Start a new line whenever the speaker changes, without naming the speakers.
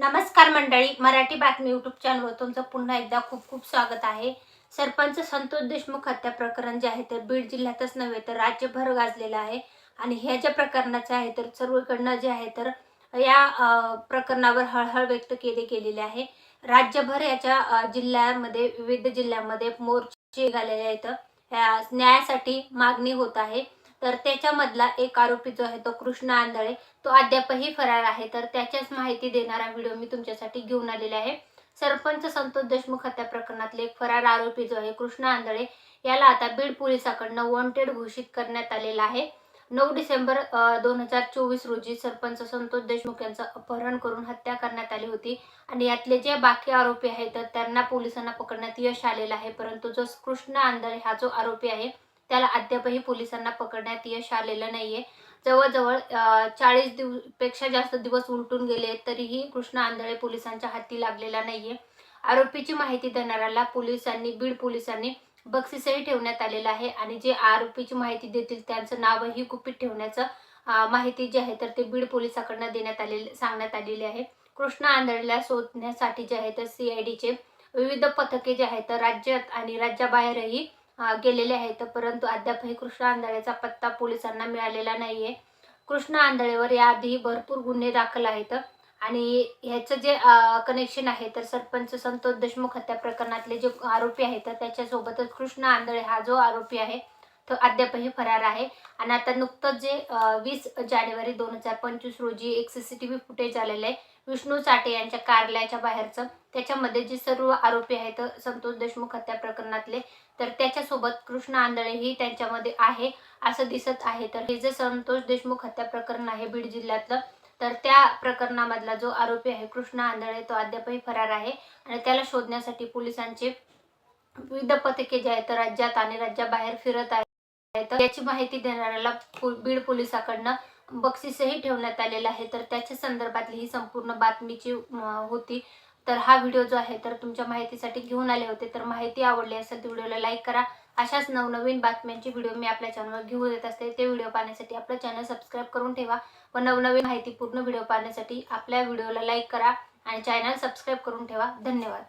नमस्कार मंडळी मराठी बातमी युट्यूब चॅनलवर तुमचं पुन्हा एकदा खूप खूप स्वागत आहे. सरपंच संतोष देशमुख हत्या प्रकरण जे आहे तर बीड जिल्ह्यातच नव्हे तर राज्यभर गाजलेलं आहे. आणि ह्या ज्या प्रकरणाचे आहे तर सर्वकडनं जे आहे तर या प्रकरणावर हळहळ व्यक्त केली गेलेली आहे. राज्यभर याच्या जिल्ह्यामध्ये विविध जिल्ह्यामध्ये मोर्चे निघालेले आहेत. या न्यायासाठी मागणी होत आहे. तर त्याच्यामधला एक आरोपी जो आहे तो कृष्ण आंधळे तो अद्यापही फरार आहे. तर त्याच्याच माहिती देणारा व्हिडिओ मी तुमच्यासाठी घेऊन आलेला आहे. सरपंच संतोष देशमुख हत्या प्रकरणातले एक फरार आरोपी जो आहे कृष्ण आंधळे याला आता बीड पोलिसाकडनं वॉन्टेड घोषित करण्यात आलेला आहे. नऊ डिसेंबर दोन हजार चोवीस रोजी सरपंच संतोष देशमुख यांचं अपहरण करून हत्या करण्यात आली होती. आणि यातले जे बाकी आरोपी आहेत तर त्यांना पोलिसांना पकडण्यात यश आलेलं आहे. परंतु जो कृष्ण आंधळे हा जो आरोपी आहे त्याला अद्यापही पोलिसांना पकडण्यात यश आलेलं नाहीये. जवळजवळ चाळीस दिवपेक्षा जास्त दिवस उलटून गेले तरीही कृष्ण आंधळे पोलिसांच्या हाती लागलेला नाहीये. आरोपीची माहिती देणाऱ्याला पोलिसांनी बीड पोलिसांनी बक्षीसही ठेवण्यात आलेलं आहे आणि जे आरोपीची माहिती देतील त्यांचं नावही गुपित ठेवण्याचं माहिती जी आहे तर ते बीड पोलिसाकडनं देण्यात आलेले सांगण्यात आलेली आहे. कृष्ण आंधळेला शोधण्यासाठी जे आहे तर सीआयडीचे विविध पथके जे आहेत तर राज्यात आणि राज्याबाहेरही गेलेले आहेत. परंतु अद्यापही कृष्ण आंधळेचा पत्ता पोलिसांना मिळालेला नाहीये. कृष्ण आंधळेवर याआधी भरपूर गुन्हे दाखल आहेत. आणि ह्याचं जे कनेक्शन आहे तर सरपंच संतोष देशमुख हत्या प्रकरणातले जे आरोपी आहेत त्याच्यासोबतच कृष्ण आंधळे हा जो आरोपी आहे तो अद्यापही फरार आहे. आणि आता नुकतंच जे वीस जानेवारी दोन हजार पंचवीस रोजी एक C C T V footage आलेलं आहे. विष्णू चाटे यांच्या कार्यालयाच्या बाहेरचं. त्याच्यामध्ये जे सर्व आरोपी आहेत संतोष देशमुख हत्या प्रकरणातले तर त्याच्यासोबत कृष्ण आंधळेही त्यांच्यामध्ये आहे असं दिसत आहे. तर हे जे संतोष देशमुख हत्या प्रकरण आहे बीड जिल्ह्यातलं तर त्या प्रकरणामधला जो आरोपी आहे कृष्ण आंधळे तो अद्यापही फरार आहे. आणि त्याला शोधण्यासाठी पोलिसांचे विविध पथके जे आहेत राज्यात आणि राज्याबाहेर फिरत आहेत. याची माहिती देणाऱ्याला बीड पोलिसाकडनं बक्षीसही ठेवण्यात आलेलं आहे. तर त्याच्या संदर्भातली ही संपूर्ण बातमीची होती. तर हा व्हिडिओ जो आहे तर तुमच्या माहितीसाठी घेऊन आले होते. तर माहिती आवडली असेल तर व्हिडिओला लाईक करा. अशाच नवनवीन बातम्यांची व्हिडिओ मी आपल्या चॅनलवर घेऊन येत असते. ते व्हिडिओ पाहण्यासाठी आपलं चॅनल सबस्क्राईब करून ठेवा. व नवनवीन माहिती पूर्ण व्हिडिओ पाहण्यासाठी आपल्या व्हिडिओला लाईक करा आणि चॅनल सबस्क्राईब करून ठेवा. धन्यवाद.